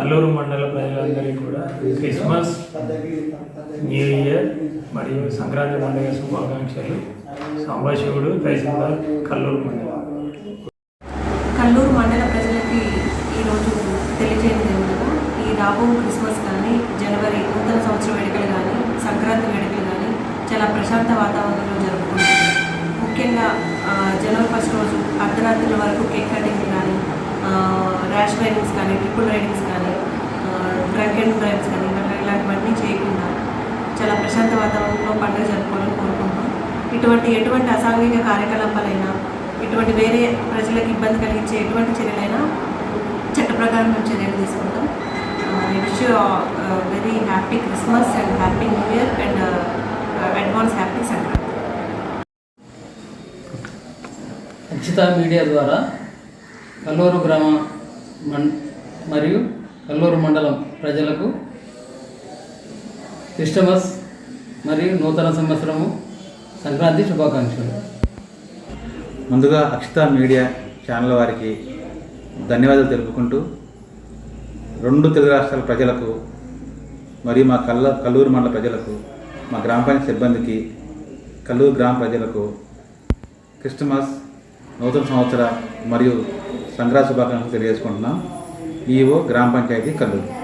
కల్లూరు మండల ప్రజలందరికీ కూడా క్రిస్మస్ న్యూ ఇయర్ మరియు సంక్రాంతి పండుగ శుభాకాంక్షలు. సాంబశివుడు తహసీల్దార్ కల్లూరు మండలం. కల్లూరు మండల ప్రజలకి ఈరోజు తెలియజేయడం ఈ రాబో క్రిస్మస్ కానీ జనవరి నూతన సంవత్సరం వేడుకలు కానీ సంక్రాంతి వేడుకలు కానీ చాలా ప్రశాంత వాతావరణంలో జరుపుకుంటున్నాం ముఖ్యంగా జనవరి ఫస్ట్ రోజు అర్ధరాత్రుల వరకు కేక్ కటింగ్ కానీ ర్యాష్ రైడింగ్స్ కానీ ట్రిపుల్ రైడింగ్స్ కానీ డ్రగ్ అండ్ డ్రైవ్స్ కానీ ఇలాంటివన్నీ చేయకుండా చాలా ప్రశాంత వాతావరణంలో పండుగ జరుపుకోవాలని కోరుకుంటున్నాం. ఇటువంటి ఎటువంటి అసాంఘిక కార్యకలాపాలైనా ఇటువంటి వేరే ప్రజలకు ఇబ్బంది కలిగించే ఎటువంటి చర్యలైనా చట్ట ప్రకారం మేము చర్యలు తీసుకుంటాం. Wish very happy Christmas and happy new year and advance happy Sankranti ఉచిత మీడియా ద్వారా కల్లూరు గ్రామ మరియు కల్లూరు మండలం ప్రజలకు క్రిస్టమస్ మరియు నూతన సంవత్సరము సంక్రాంతి శుభాకాంక్షలు. ముందుగా అక్షిత మీడియా ఛానల్ వారికి ధన్యవాదాలు తెలుపుకుంటూ రెండు తెలుగు రాష్ట్రాల ప్రజలకు మరియు మా కల్ల కల్లూరు మండల ప్రజలకు మా గ్రామ పంచాయతీ సిబ్బందికి కల్లూరు గ్రామ ప్రజలకు క్రిస్టమస్ నూతన సంవత్సర మరియు సంక్రాంతి శుభాకాంక్షలు తెలియజేసుకుంటున్నాం. ఈఓ గ్రామ పంచాయతీ కల్లూరు.